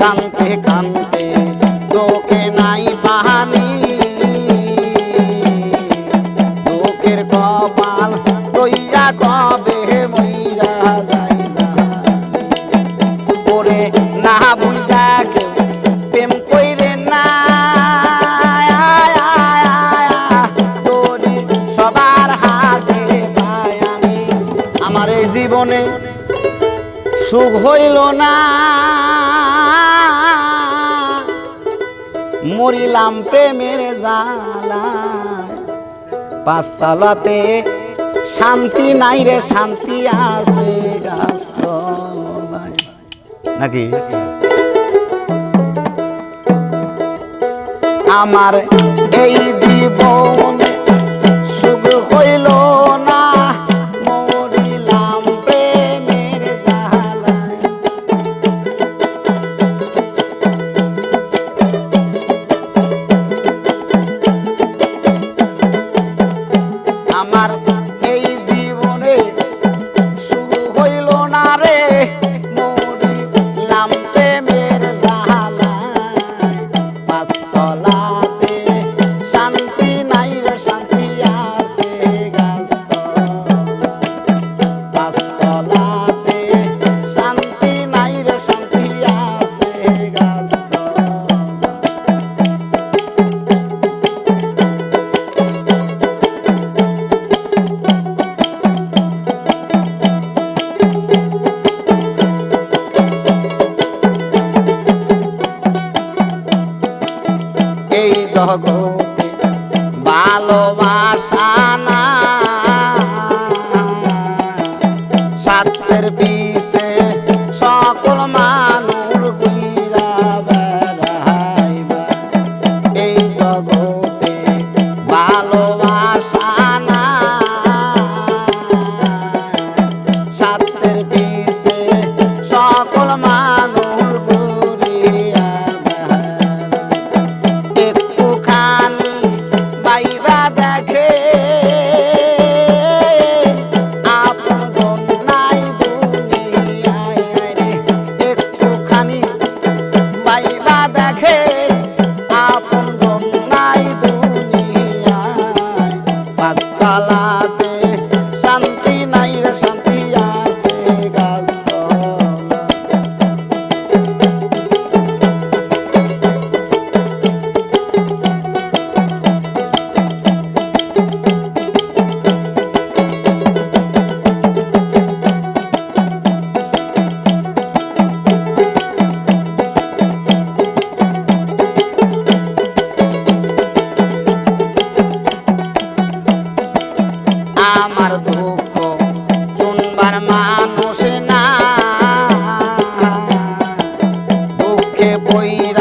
কানতে কানতে চোখে নাই পাহানি চোখের কপাল তৈয়া কবে মহিরা যাই না প্রেম কইরে না। তোরে সবার হাতে পাই আমি। আমার এই জীবনে সুখ হইল না। মরিলাম প্রেমের জালায় পাঁচতলাতে শান্তি নাই রে, শান্তি আছে নাকি? আমার এই দিব সুখ হইল জগতে ভালোবাসা না সাতের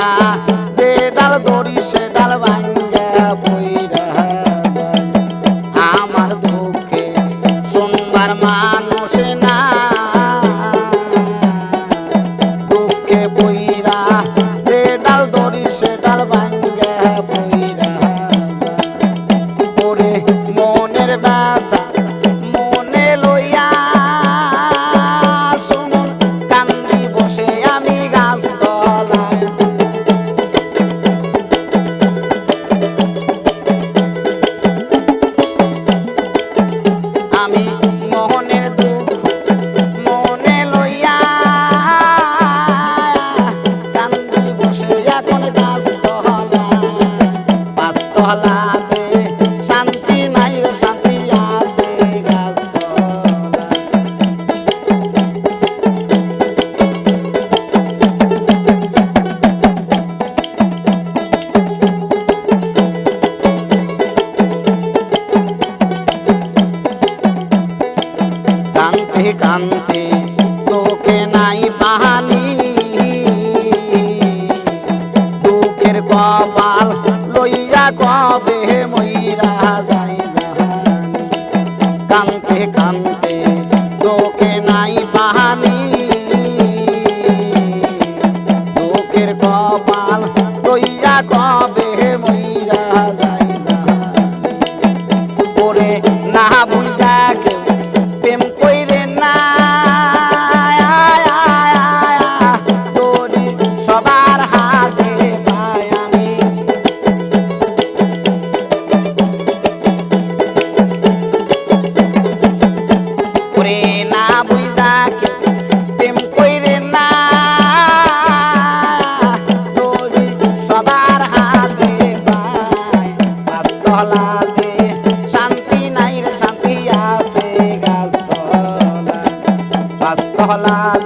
Ah, ah. কান্তে চোখে নাই পাহানি দুঃখের কপাল লইয়া কবে ময়রা যাই কান্তে কান্তে চোখে নাই পাহানি 欢啦。